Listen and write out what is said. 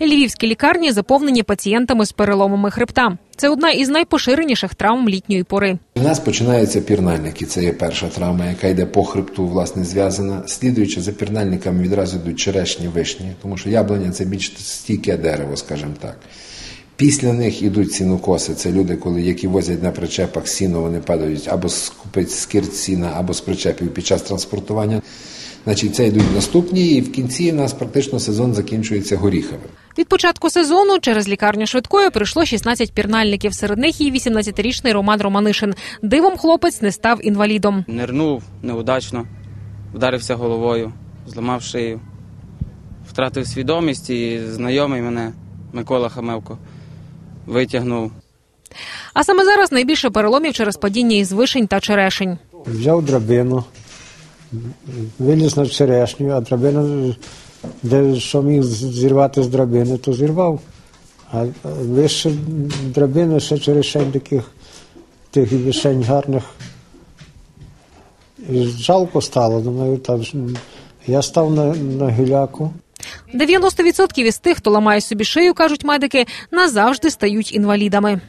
Львівські лікарні заповнені пацієнтами з переломами хребта. Це одна із найпоширеніших травм літньої пори. У нас починаються пірнальники. Це є перша травма, яка йде по хребту, власне, зв'язана. Слідуючи за пірнальниками, відразу йдуть черешні вишні, тому що яблуня це більш стійке дерево, скажімо так. Після них йдуть сінокоси. Це люди, коли які возять на причепах сіно, вони падають або з з сіна, або з причепів під час транспортування. Значить, це йдуть наступні, і в кінці у нас практично сезон закінчується горіховим. Від початку сезону через лікарню швидкої прийшло 16 пірнальників. Серед них і 18-річний Роман Романишин. Дивом хлопець не став інвалідом. Нирнув неудачно, вдарився головою, зламав шию, втратив свідомість і знайомий мене Микола Хамевко витягнув. А саме зараз найбільше переломів через падіння із вишень та черешень. Взяв драбину, виліз на черешню, а драбина, де що міг зірвати з драбини, то зірвав. А вище драбини ще черешень таких тих вишень гарних. І жалко стало, думаю, так. Я став на, на гіляку. 90% із тих, хто ламає собі шию, кажуть медики, назавжди стають інвалідами.